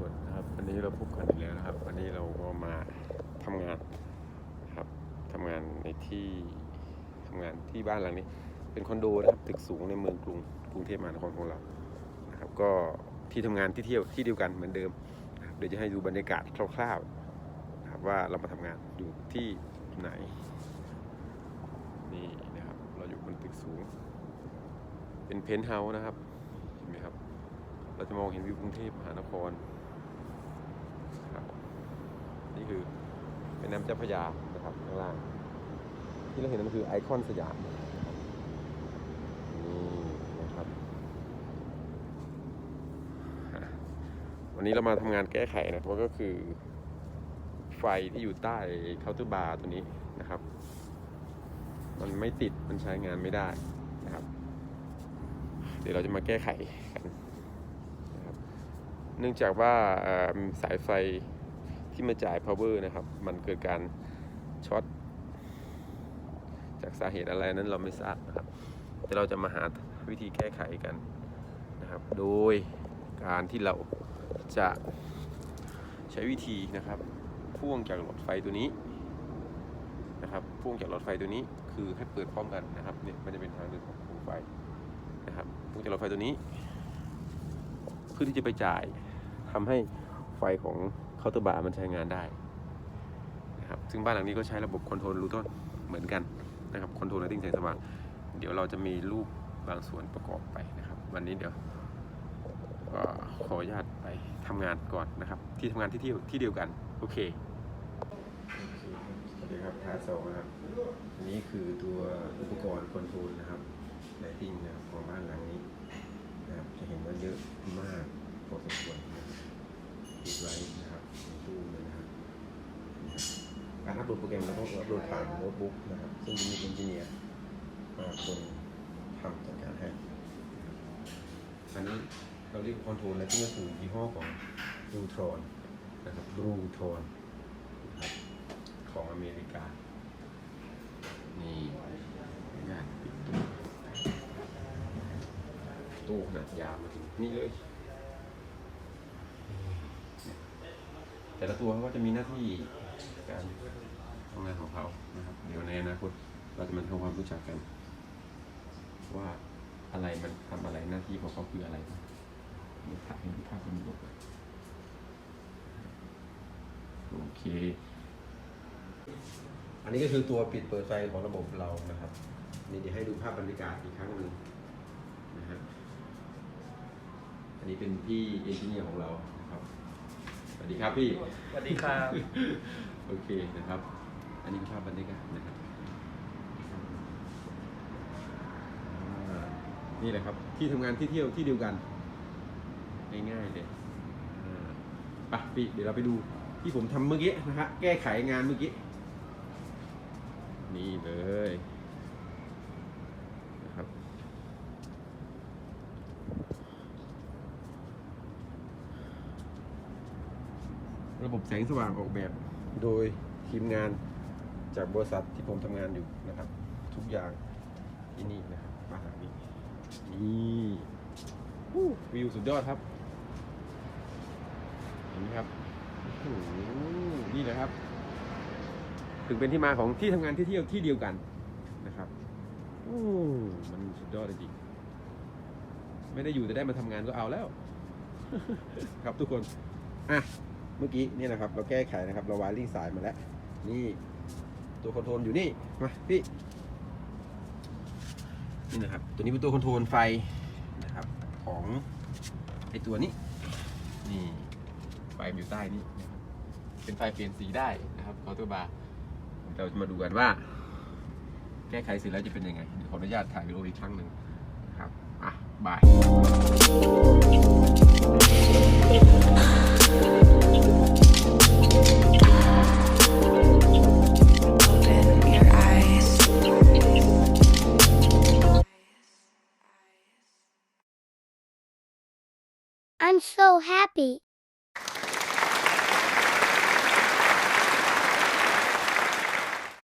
คนนะครับวันนี้เราพบกันอีกแล้วนะครับ วันนี้เราก็มาทำงานนะครับทำงานในที่ทำงานที่บ้านหลังนี้ เป็นคอนโดนะครับตึกสูงในเมืองกรุงกรุงเทพมหานครของเรานะครับ ก็ที่ทำงานที่เที่ยวที่เดียวกันเหมือนเดิมเดี๋ยวจะให้ดูบรรยากาศคร่าวๆนะครับว่าเรามาทำงานอยู่ที่ไหนนี่นะครับเราอยู่บนตึกสูง เป็นเพนท์เฮาส์นะครับเห็นไหมครับเราจะมองเห็นวิวกรุงเทพมหานคร นี่คือเป็นน้ำเจ้าพระยานะครับข้างล่าง ที่เราเห็นนั่นคือไอคอนสยามนี่นะครับ วันนี้เรามาทำงานแก้ไขนะครับก็คือไฟที่อยู่ใต้เคาน์เตอร์บาร์ตัวนี้นะครับ มันไม่ติดมันใช้งานไม่ได้นะครับ เดี๋ยวเราจะมาแก้ไขกันนะครับ เนื่องจากว่าสายไฟ ที่มาจ่าย power นะครับ มันเกิดการช็อตจากสาเหตุอะไรนั้นเราไม่ทราบนะครับ แต่เราจะมาหาวิธีแก้ไขกันนะครับ โดยการที่เราจะใช้วิธีนะครับ พ่วงจากหลอดไฟตัวนี้นะครับ พ่วงจากหลอดไฟตัวนี้คือให้เปิดพร้อมกันนะครับเนี่ยมันจะเป็นทางเดินของไฟนะครับพ่วงจากหลอดไฟตัวนี้ เพื่อที่จะไปจ่ายทำให้ไฟของ เคาน์เตอร์บาร์มันใช้งานได้นะครับซึ่งบ้านหลังนี้ก็ใช้ระบบคอนโทรลรูทอนเหมือนกันนะครับคอนโทรลไลติ้งแสงสว่างเดี๋ยวเราจะมีรูปบางส่วนประกอบไปนะครับ วันนี้เดี๋ยวก็ขออนุญาตไปทำงานก่อนนะครับ ที่ทำงานที่เที่ยวที่เดียวกัน โอเคสวัสดีครับทาโซนะครับอันนี้คือตัวอุปกรณ์คอนโทรลนะครับไลติ้งนะครับของบ้านหลังนี้นะครับจะเห็นว่าเยอะมากพอสมควรนะครับติดไว้นะครับในตู้เลยนะครับนะครับ การอัป โหลดโปรแกรมเราต้องอัปโหลดผ่านโน้ตบุ๊กนะครับซึ่งมีเอนจิเนียร์มาคนทำจัดการให้อันนี้เราเรียกคอนโทรลไลติ้งก็คือยี่ห้อของ b l u e t r o n นะครับ b l u e t r o n นะครับของอเมริกา นี่งานปิดตู้ตู้ขนาดยาวมาถึงนี่เลย แต่ละตัวเขาก็จะมีหน้าที่ นอนาคตเราจะมาทำความรู้จักกัน ว่าอะไรมันทำอะไรหน้าที่ของเขาคืออะไรเดี๋ยวถ่ายให้ดูภาพกันดูโอเค อันนี้ก็คือตัวปิดเปิดไฟของระบบเรานะครับ นี่เดี๋ยวให้ดูภาพบรรยากาศอีกครั้งหนึ่งนะฮะอันนี้เป็นพี่เอนจิเนียร์ของเรานะครับสวัสดีครับพี่สวัสดีครับ โอเคนะครับ อันนี้เป็นภาพบรรยากาศนะครับอ่า นี่แหละครับ ที่ทำงานที่เที่ยวที่เดียวกันง่ายๆเลยอ่าไปพี่เดี๋ยวเราไปดูที่ผมทำเมื่อกี้นะฮะแก้ไขงานเมื่อกี้ นี่เลยนะครับ ระบบแสงสว่างออกแบบ โดยทีมงานจากบริษัทที่ผมทำงานอยู่นะครับ ทุกอย่างที่นี่นะครับบ้านหลัง นี้นี่วู้วิวสุดยอดครับเห็นไหมครับโอ้โหนี่นะครับ ถึงเป็นที่มาของที่ทำงานที่เที่ยวที่เดียวกันนะครับโอ้มันสุดยอดจริงๆไม่ได้อยู่แต่ได้มาทำงานก็เอาแล้ว ครับทุกคนอะเมื่อกี้นี่นะครับ เราแก้ไขนะครับ เราวายริ่งสายมาแล้ว นี่ ตัวคอนโทรลอยู่นี่ มาพี่ นี่นะครับ ตัวนี้เป็นตัวคอนโทรลไฟนะครับของไอตัวนี้ นี่ไฟอยู่ใต้นี้เป็นไฟเปลี่ยนสีได้นะครับเคาน์เตอร์บาร์เราจะมาดูกันว่า แก้ไขเสร็จแล้วจะเป็นยังไงขออนุญาตถ่ายวิดีโออีกครั้งหนึ่งนะครับ อะ บาย I'm so happy.